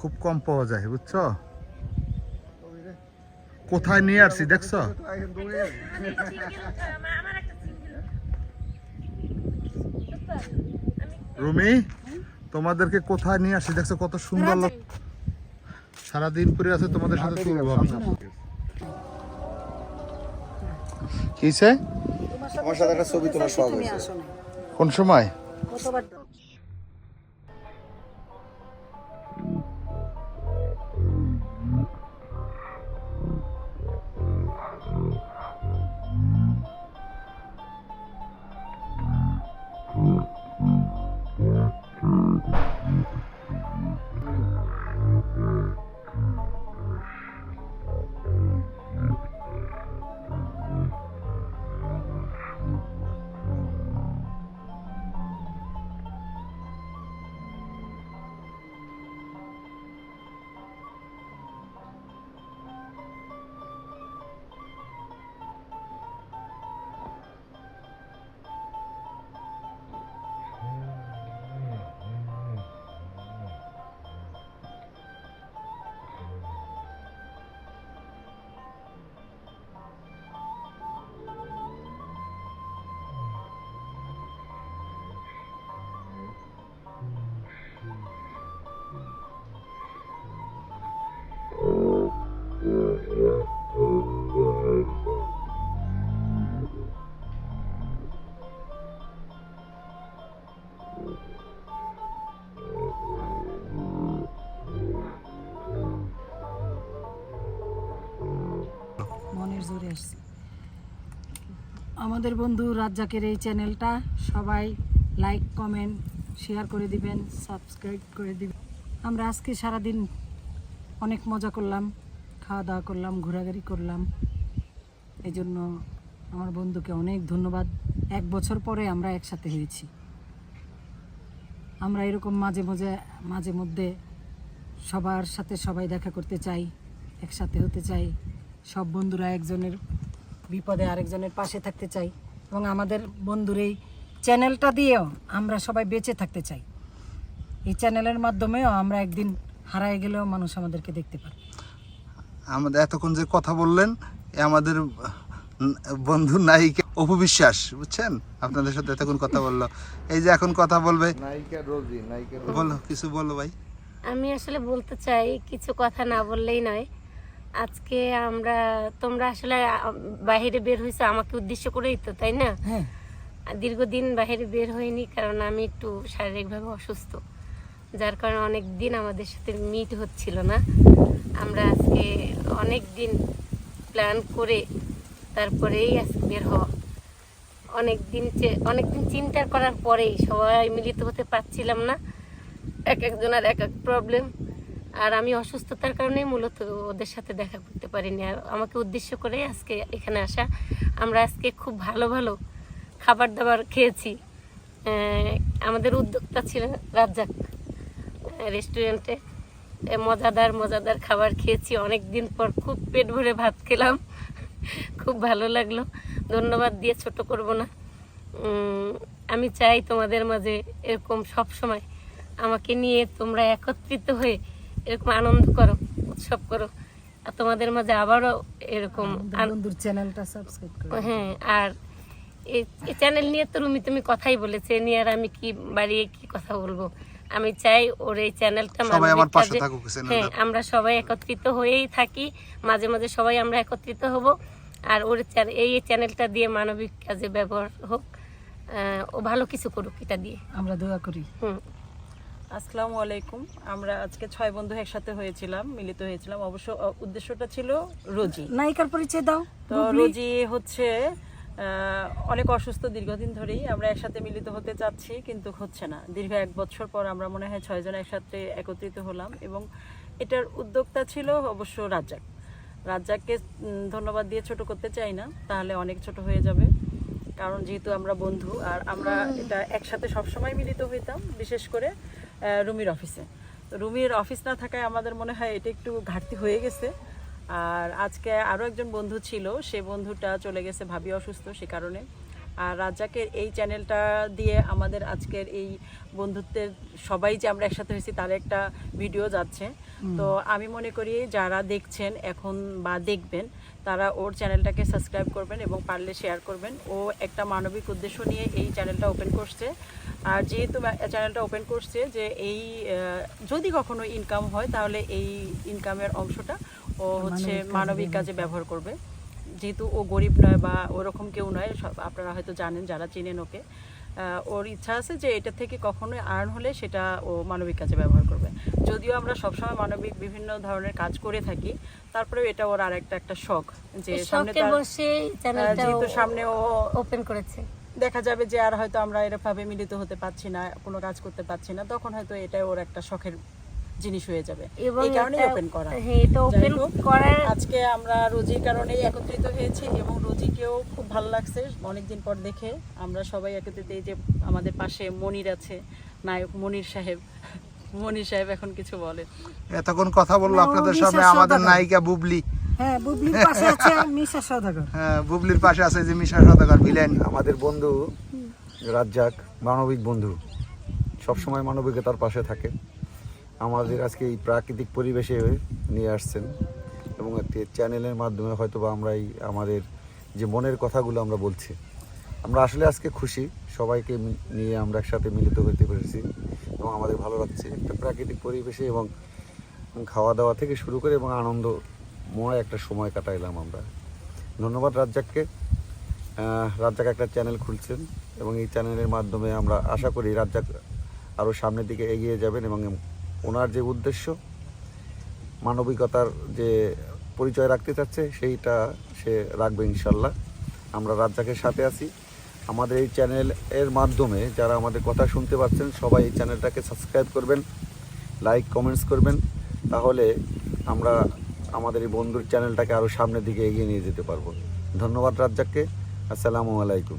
খুব কম পাওয়া যায়, বুঝছ? কোথায় নিয়ে আসছি, দেখছ? রুমি, তোমাদেরকে কোথায় নিয়ে আসছি, দেখছ কত সুন্দর সারাদিন পরে আছে, তোমাদের সাথে তুলবো কিসে আমার সাথে একটা ছবি তোলার শখ তুমি হয়েছে আসো না। কোন সময় আমাদের বন্ধু রাজ্জাকের এই চ্যানেলটা সবাই লাইক, কমেন্ট, শেয়ার করে দিবেন, সাবস্ক্রাইব করে দিবেন। আমরা আজকে সারাদিন অনেক মজা করলাম, খাওয়া দাওয়া করলাম, ঘোরাঘুরি করলাম। এই জন্য আমার বন্ধুকে অনেক ধন্যবাদ। এক বছর পরে আমরা একসাথে হয়েছি। আমরা এরকম মাঝে মাঝে মাঝে মধ্যে সবার সাথে সবাই দেখা করতে চাই, একসাথে হতে চাই। সব বন্ধুরা একজনের বিপদে আরেকজনের পাশে থাকতে চাই এবং আমাদের বন্ধুর এই চ্যানেলটা দিয়েও আমরা সবাই বেঁচে থাকতে চাই। এই চ্যানেলের মাধ্যমেও আমরা একদিন হারায় গেলেও মানুষ আমাদেরকে দেখতে পারে আমাদের এতক্ষণ যে কথা বললেন এ আমাদের বন্ধু নায়িকা অপবিশ্বাস বুঝছেন? আপনাদের সাথে এতক্ষণ কথা বলল। এই যে এখন কথা বলবে নায়িকা রোজি নায়িকা বলো কিছু বলো ভাই। আমি আসলে বলতে চাই কিছু কথা না বললেই নয়। আজকে আমরা তোমরা আসলে আ, বাইরে বের হয়েছে আমাকে উদ্দেশ্য করেই তো তাই না? হ্যাঁ। দীর্ঘদিন বাইরে বের হয়নি কারণ আমি একটু শারীরিকভাবে অসুস্থ যার কারণে অনেক দিন আমাদের সাথে মিট হচ্ছিল না। আমরা আজকে অনেক দিন প্ল্যান করে তারপরেই আজকে বের হওয়া। অনেক দিন অনেক দিন চিন্তা করার পরেই সবাই মিলিত হতে পারছিলাম না। এক একজনের এক এক প্রবলেম আর আমি অসুস্থতার কারণেই মূলত ওদের সাথে দেখা করতে পারিনি। আর আমাকে উদ্দেশ্য করে আজকে এখানে আসা। আমরা আজকে খুব ভালো ভালো খাবার দাবার খেয়েছি। আমাদের উদ্যোক্তা ছিলেন রাজ্জাক রেস্টুরেন্টে। মজাদার মজাদার খাবার খেয়েছি। অনেক দিন পর খুব পেট ভরে ভাত খেলাম। খুব ভালো লাগল। ধন্যবাদ দিয়ে ছোট করব না। আমি চাই তোমাদের মাঝে এরকম সব সময় আমাকে নিয়ে তোমরা একত্রিত হয়ে এরকম আনন্দ করো উৎসব করো। আর তোমাদের মাঝে আবারও এরকম বন্ধুর চ্যানেলটা সাবস্ক্রাইব করে হ্যাঁ আর এই চ্যানেল নিয়ে তো রুমি তুমি কথাই বলেছে এ নিয়ে আর আমি কি বাড়িয়ে কি কথা বলব? আমি চাই ওর এই চ্যানেলটা সবাই মানবিক আমার পাশে থাকুক হ্যাঁ আমরা সবাই একত্রিত হয়েই থাকি মাঝে মাঝে সবাই আমরা একত্রিত হব আর ওর এই চ্যানেলটা দিয়ে মানবিক কাজে ব্যবহার হোক আহ, ও ভালো কিছু করুক এটা দিয়ে। আমরা দোয়া করি। হুম। আসসালামু আলাইকুম। আমরা আজকে ছয় বন্ধু একসাথে হয়েছিলাম মিলিত হয়েছিলাম। অবশ্য উদ্দেশ্যটা ছিল রোজি। নায়িকার পরিচয় দাও তো রোজি হচ্ছে অনেক অসুস্থ দীর্ঘদিন ধরেই আমরা একসাথে মিলিত হতে চাচ্ছি কিন্তু হচ্ছে না। দীর্ঘ এক বছর পর আমরা মনে হয় ছয়জন একসাথে একত্রিত হলাম এবং এটার উদ্যোক্তা ছিল অবশ্য রাজ্জাক। রাজ্জাককে ধন্যবাদ দিয়ে ছোট করতে চাই না তাহলে অনেক ছোট হয়ে যাবে। কারণ যেহেতু আমরা বন্ধু আর আমরা এটা একসাথে সবসময় মিলিত হইতাম বিশেষ করে রুমির অফিসে তো রুমির অফিস না থাকায় আমাদের মনে হয় এটা একটু ঘাটতি হয়ে গেছে। আর আজকে আরও একজন বন্ধু ছিল সে বন্ধুটা চলে গেছে ভাবি অসুস্থ সে কারণে। আর রাজ্জাকের এই চ্যানেলটা দিয়ে আমাদের আজকের এই বন্ধুত্বের সবাই যে আমরা একসাথে হয়েছি তার একটা ভিডিও যাচ্ছে। তো আমি মনে করি যারা দেখছেন এখন বা দেখবেন তারা ওর চ্যানেলটাকে সাবস্ক্রাইব করবেন এবং পারলে শেয়ার করবেন। ও একটা মানবিক উদ্দেশ্য নিয়ে এই চ্যানেলটা ওপেন করছে। আর যেহেতু চ্যানেলটা ওপেন করছে যে এই যদি কখনো ইনকাম হয় তাহলে এই ইনকামের অংশটা ও হচ্ছে মানবিক কাজে ব্যবহার করবে। যেহেতু ও গরিব নয় বা ওরকম কেউ নয় সব আপনারা হয়তো জানেন যারা চিনেন ওকে ওর ইচ্ছা আছে যে এটা থেকে কখনোই আর্ন হলে সেটা ও মানবিক কাজে ব্যবহার করবে। যদিও আমরা সবসময় মানবিক বিভিন্ন ধরনের কাজ করে থাকি তারপরেও এটা ওর আর একটা একটা শখ যে সামনে বসে যেহেতু সামনে ও ওপেন করেছে। দেখা যাবে যে আর হয়তো আমরা এরকমভাবে মিলিত হতে পারছি না কোনো কাজ করতে পারছি না তখন হয়তো এটা ওর একটা শখের জিনিস হয়ে যাবে। এই কারণেই এটা- ওপেন করা। হ্যাঁ করার আজকে আমরা রোজির কারণেই একত্রিত হয়েছি এবং রোজিকেও খুব ভালো লাগছে। অনেকদিন পর দেখে আমরা সবাই একত্রিত এই যে আমাদের পাশে মনির আছে নায়ক মনির সাহেব। মনির সাহেব এখন কিছু বলেন এতক্ষণ কথা বলল আপনাদের সামনে আমাদের নায়িকা বুবলি। হ্যাঁ বুবলির পাশে আছে মিশা সদাগর হ্যাঁ বুবলির পাশে আছে যে মিশা সদাগর ভিলেন। আমাদের বন্ধু রাজ্জাক মানবিক বন্ধু। সবসময় মানবিকতার পাশে থাকে। আমাদের আজকে এই প্রাকৃতিক পরিবেশে নিয়ে আসছেন এবং একটি চ্যানেলের মাধ্যমে হয়তো বা আমরা এই আমাদের যে মনের কথাগুলো আমরা বলছি। আমরা আসলে আজকে খুশি। সবাইকে নিয়ে আমরা একসাথে মিলিত হতে পেরেছি এবং আমাদের ভালো লাগছে। একটা প্রাকৃতিক পরিবেশে এবং খাওয়া দাওয়া থেকে শুরু করে এবং আনন্দময় একটা সময় কাটাইলাম আমরা। ধন্যবাদ রাজ্জাককে। রাজ্জাক একটা চ্যানেল খুলছেন এবং এই চ্যানেলের মাধ্যমে আমরা আশা করি রাজ্জাক আরও সামনের দিকে এগিয়ে যাবেন এবং ওনার যে উদ্দেশ্য, মানবিকতার যে পরিচয় রাখতে চাচ্ছে, সেইটা সে রাখবে ইনশাল্লাহ। আমরা রাজ্জাকের সাথে আছি। আমাদের এই চ্যানেল এর মাধ্যমে যারা আমাদের কথা শুনতে পাচ্ছেন সবাই এই চ্যানেলটাকে সাবস্ক্রাইব করবেন লাইক কমেন্টস করবেন তাহলে আমরা আমাদের এই বন্ধুর চ্যানেলটাকে আরও সামনের দিকে এগিয়ে নিয়ে যেতে পারব। ধন্যবাদ রাজ্জাককে আসসালামু আলাইকুম।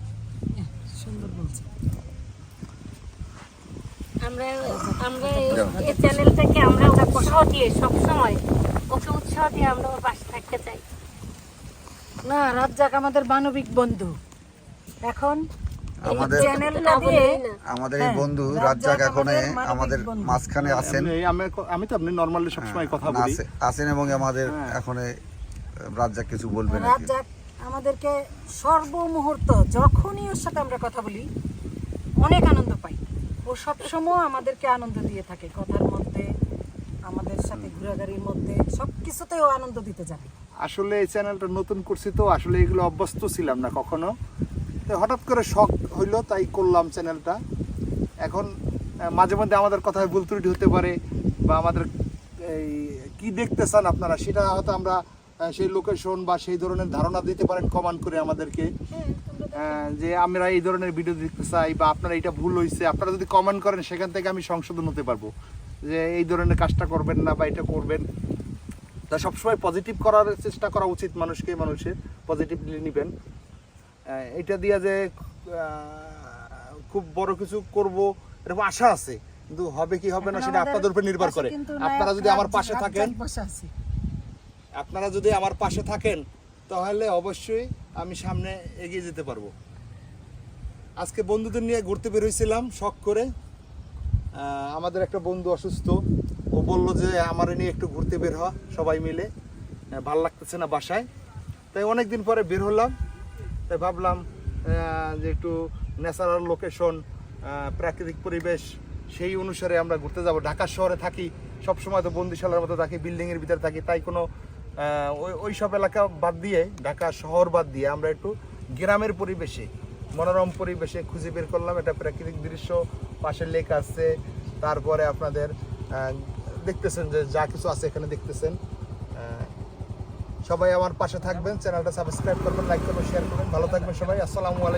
আমরা আমরা এই- চ্যানেলটাকে আমরা উৎসাহ দিয়ে সবসময় ওকে উৎসাহ দিয়ে আমরা ওর পাশে থাকতে চাই। না রাজ্জাক আমাদের মানবিক বন্ধু। এখন আমাদের-। আমাদের এই হ্যাঁ, বন্ধু রাজ্জাক এখন আমাদের। মাঝখানে আছেন। আমি- তো আপনি নর্মালি সবসময় কথা হ্যাঁ, বলি আছেন এবং আমাদের হ্যাঁ। এখন রাজ্জাক কিছু বলবেন রাজ্জাক আমাদেরকে সর্বমুহূর্ত যখনই ওর সাথে আমরা কথা বলি অনেক আনন্দ পাই ও সবসময় আমাদেরকে আনন্দ দিয়ে থাকে কথার মধ্যে আমাদের সাথে ঘোরাঘুরির মধ্যে সব আনন্দ দিতে যাবে আসলে এই চ্যানেলটা নতুন করছি তো আসলে এগুলো অভ্যস্ত ছিলাম না কখনো। তো হঠাৎ করে শখ হইল, তাই করলাম চ্যানেলটা। এখন মাঝে মধ্যে আমাদের কথায় ভুল ত্রুটি হতে পারে বা আমাদের, এই, কী দেখতে চান আপনারা, সেটা হয়তো আমরা সেই লোকেশন বা সেই ধরনের ধারণা দিতে পারেন কমান্ড করে আমাদেরকে। যে আমরা এই ধরনের ভিডিও দেখতে চাই বা আপনারা এটা ভুল হয়েছে আপনারা যদি কমেন্ট করেন, সেখান থেকে আমি সংশোধন হতে পারব। যে এই ধরনের কাজটা করবেন না বা এটা করবেন। তা সবসময় পজিটিভ করার চেষ্টা করা উচিত মানুষকে, মানুষের পজিটিভলি নেবেন। এটা দিয়ে যে খুব বড় কিছু করব এরকম আশা আছে। কিন্তু হবে কি হবে না সেটা আপনাদের উপর নির্ভর করে। আপনারা যদি আমার পাশে থাকেন। আপনারা যদি আমার পাশে থাকেন তাহলে অবশ্যই আমি সামনে এগিয়ে যেতে পারব। আজকে বন্ধুদের নিয়ে ঘুরতে বেরোইছিলাম শখ করে। আহ, আমাদের একটা বন্ধু অসুস্থ। ও বলল যে আমার নিয়ে একটু ঘুরতে বের হওয়া সবাই মিলে। ভালো লাগতেছে না বাসায়। তাই অনেক দিন পরে বের হলাম। তাই ভাবলাম যে একটু ন্যাচারাল লোকেশন প্রাকৃতিক পরিবেশ, সেই অনুসারে আমরা ঘুরতে যাব। ঢাকা শহরে থাকি সব সময় তো বন্দিশালার মতো থাকি, বিল্ডিংয়ের ভিতরে থাকি, তাই কোনো ওই সব এলাকা বাদ দিয়ে, ঢাকা শহর বাদ দিয়ে আমরা একটু গ্রামের পরিবেশে, মনোরম পরিবেশে খুঁজে বের করলাম। এটা প্রাকৃতিক দৃশ্য, পাশে লেক আছে, তারপরে আপনাদের দেখতেছেন যে যা কিছু আছে এখানে দেখতেছেন। সবাই আমার পাশে থাকবেন, চ্যানেলটা সাবস্ক্রাইব করবেন লাইক করবেন শেয়ার করবেন। ভালো থাকবেন সবাই, আসসালামু আলাইকুম।